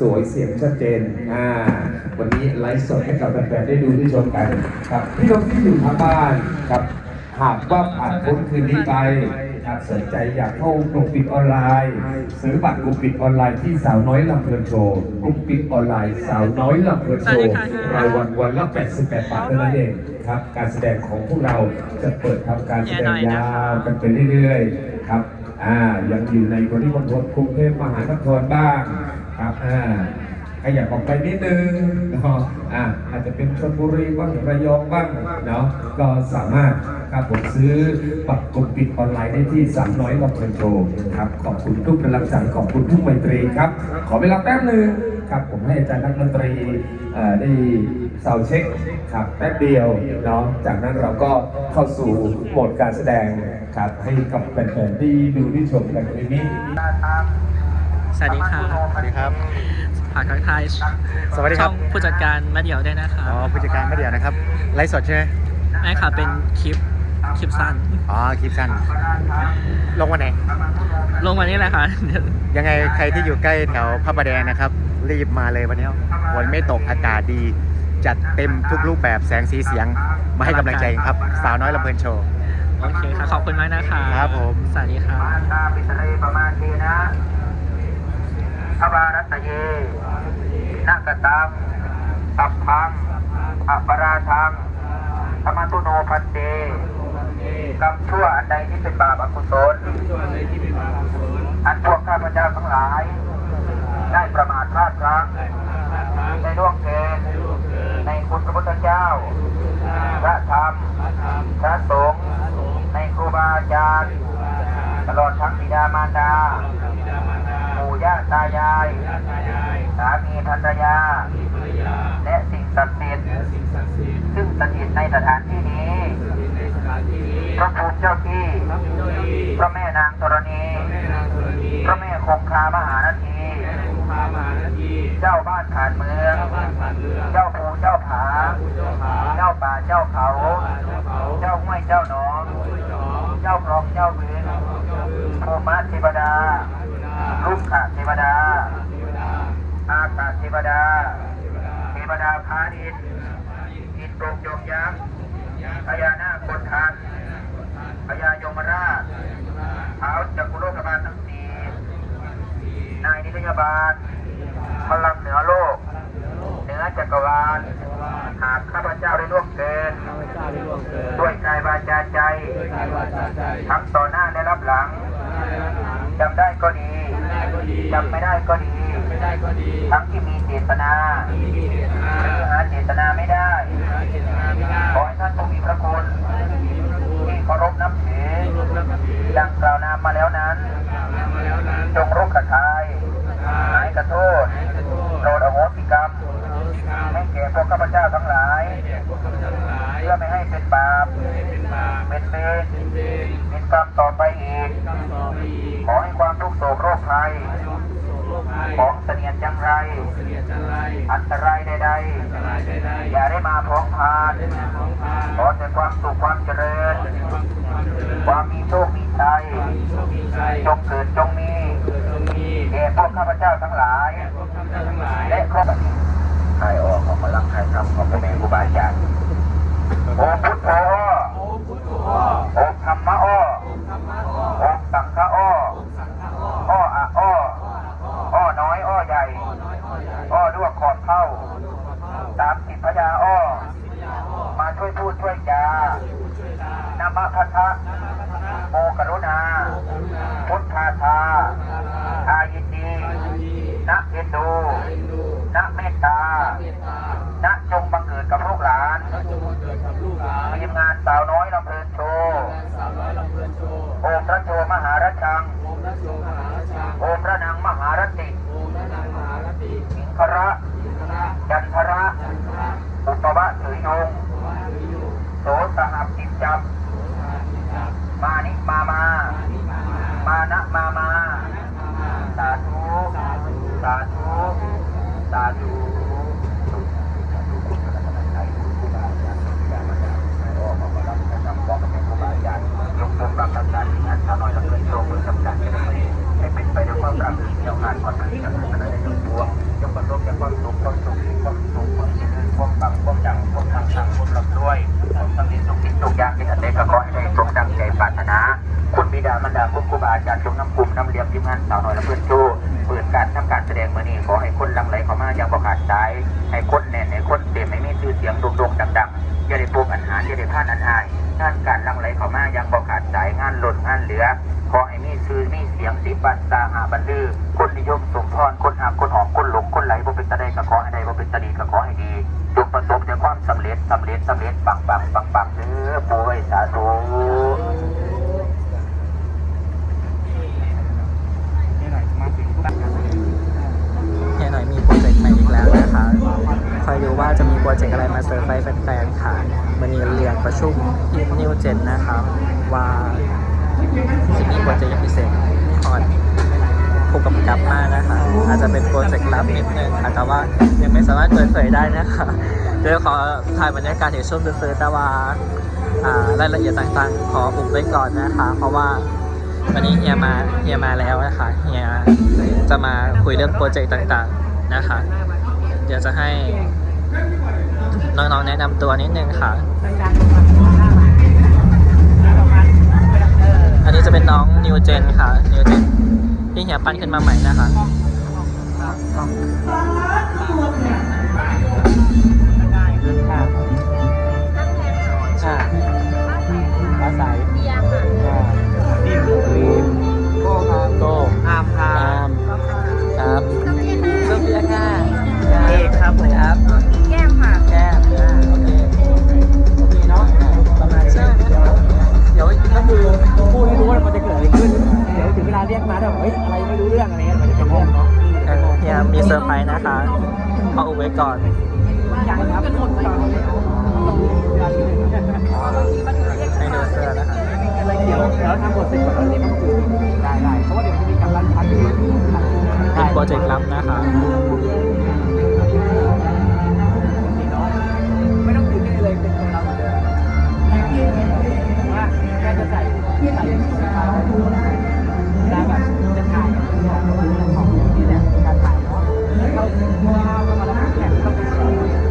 สวยเสียงชัดเจนอ่าวันนี้ไลฟ์สดให้กับแฟนๆได้ดูได้ชมกันครับพี่น้องที่อยู่ทางบ้านครับหากว่าผ่านพ้นคืนนี้ไปหากสนใจอยากเข้ากลุ่มปิดออนไลน์ ซื้อบัตรกลุ่มปิดออนไลน์ที่สาวน้อยลำเพลินโชว์กลุ่มปิดออนไลน์สาวน้อยลำเพลินโชว์รายวันวันละ 88 บาทเท่านั้นเองครับ การแสดงของพวกเราจะเปิดทำการแสดงยาวกันไปเรื่อยๆ ครับอ่ายังอยู่ในปริมณฑลกรุงเทพมหานครบ้าง ครับอ่าขยับออกไปนิดนึงเนาะอ่าอาจจะเป็นชลบุรีบ้างระยองบ้างเนาะก็สามารถครับผมซื้อบัตรกลุ่มปิดออนไลน์ได้ที่สามน้อยลำเพลินโชว์ครับขอบคุณทุกกำลังใจขอบคุณทุกไมตรีครับ ขอเวลาแป๊บนึงครับผมให้อาจารย์นักดนตรีอ่อได้เซาเช็คครับแป๊บเดียวเนาะจากนั้นเราก็เข้าสู่โหมดการแสดงครับให้กับแฟนๆที่ดูที่ชมกันในนี้ สวัสดีค่ะสวัสดีครับ ฝากทักทายสวัสดีครับช่องผู้จัดการแม่เดี่ยวด้วยนะคะอ๋อผู้จัดการไม่เดียวนะครับ ไลฟ์สดใช่ไหมแม่ค่ะเป็นคลิปคลิปสั้น อ๋อ คลิปสั้น ลงวันไหน ลงมานี่แหละค่ะยังไงใครที่อยู่ใกล้แถวพระประแดงนะครับ รีบมาเลยวันนี้ฝนไม่ตกอากาศดี จัดเต็มทุกรูปแบบแสงสีเสียง มาให้กำลังใจกันครับ สาวน้อยลำเพลินโชว์ โอเคค่ะ ขอบคุณมากนะคะครับผม สวัสดีค่ะตาปิตเรประมาณทีนะ พระบารัตเยนักตังสัพพังอัปราทังธรรมตุโนพันเตกรรมชั่วอันใดที่เป็นบาปอกุศลอันพวกข้าพเจ้าทั้งหลาย ได้ประมาทพลาดพลั้งในล่วงเกินในคุณพระพุทธเจ้า พระธรรม พระสงฆ์ ในครูบาอาจารย์ ตลอดทั้งบิดามารดา ปู่ย่าตายาย สามีภรรยา และสิ่งศักดิ์สิทธิ์ซึ่งสถิตในสถานที่นี้พระภูมิเจ้าที่ พระแม่นางธรณี พระแม่คงคามหานาทีเจ้าบ้านผ่านเมือง เจ้าภูเจ้าผา เจ้าป่าเจ้าเขา เจ้าห้วยเจ้าหนอง เจ้าครองเจ้าเวรภูมิเทวดา ลุกขะเทวดา อากาศเทวดา เทวดาพาดินอินทรงยมยักษ์พญานาคคนทันพญายมราชเท้าจักรุโลกบาลทั้งสี่นายนิทยาบาลพลังเหนือโลก เหนือจักรวาล หากข้าพเจ้าได้ล่วงเกิน ด้วยกายวาจาใจ ทั้งต่อหน้าและรับหลังจำได้ก็ดี จำไม่ได้ก็ดี ทั้งที่มีเจตนาหรือหาเจตนาไม่ได้ ขอให้ท่านผู้มีพระคุณที่เคารพนับถือดังกล่าวนามมาแล้วนั้น จงรุกขทายหายกระโทษโปรดอโหสิกรรมให้แก่พวกข้าพเจ้าทั้งหลาย เพื่อไม่ให้เป็นบาป เป็นเวรเป็นกรรมต่อไปอีก ขอให้ความทุกข์โศกโรคภัย ของเสนียดจังไร อันตรายใดๆ อย่าได้มาพ้องพานขอแต่ความสุขความเจริญ ความมีโชคมีชัยจงเกิดจงมีแก่พวกข้าพเจ้าทั้งหลาย และครอบครัวใครออกของพลังใครทำของพระแม่ครูบาอาจารย์โอพุทโธโอธรรมะอ้อโอสังฆะอ้ออ้ออะอ้ออ้อน้อยอ้อใหญ่ อ้อลวกขอดเข้าสามสิบพยาอ้อ มาช่ วยพูดช่วยจานามะพัทธะโมกรุณา พุทธาทาอายินดีนักเอ็นดูนักเมตตานักจงบังเกิดกับลูกหลานทีมงานสาวน้อยลำเพลินโชว์ โอมพระโชมหารัชัง โอมพระนางมหารติสิงคระ จันทระ อุปวะถือยง โสสหับติดจับ มานิมามา มานะมามา สาธุ สาธุ ส อ้ายงานการลังไหลเข้ามายังบ่ขาดสายงานหล่นงานเหลือพอไอ้มีซื้อมีเสียงสิปันตาหาบันลือ คนนิยมสมพรคนหักคนหอมคนหลงคนไหลบ่เป็นตะได้กระขอให้ได้บ่เป็นตะดีกระขอให้ดีจงประสบแต่ความสำเร็จสำเร็จสำเร็จบังบังบังบังเนื้อป่วยสา ชุมที่นิวเจนนะคะว่าจะมีโปรเจกต์พิเศษคอนผู้กำกับมากนะคะอาจจะเป็นโปรเจกต์ลับนิดนึงค่ะแต่ว่ายังไม่สามารถเปิดเผยได้นะคะเดี๋ยวขอถ่ายบรรยากาศในช่วงซื้อแต่ว่าอ่ารายละเอียดต่างๆ ขออุบไว้ก่อนนะคะ เพราะว่าวันนี้เฮียมาเฮียมาแล้วนะคะเฮียจะมาคุยเรื่องโปรเจกต์ต่างๆนะคะ เดี๋ยวจะให้น้องๆแนะนำตัวนิดนึงค่ะ นนี้จะเป็นน้องนิวเจนค่ะนิวเจนที่เหียปั้นขึ้นมาใหม่นะคะ มาแล้วเฮ้ยอะไรไม่รู้เรื่องอะไรเงี้ยมันจะงงเนาะเฮียมีเซอร์ไพรส์นะคะเอาอุบไว้ก่อนอย่างครับหมดไปให้ดูเสื้อนะคะเดี๋ยวเดี๋ยวทำบทเสร็จก่อนแล้วเรียกเขามาคุยได้ได้เพราะว่าเดี๋ยวจะมีการรันพันด้วยเป็นโปรเจกต์ลับนะคะไม่ต้องตื่นเต้นเลยเป็นตัวเราเหมือนเดิมว่าแค่จะใส่ใส่ ถุงเท้าเวลาแบบจะถ่ายของนี่แหละการถ่ายเนาะแล้วก็ข้าวก็มาแล้วแข่งก็ไป็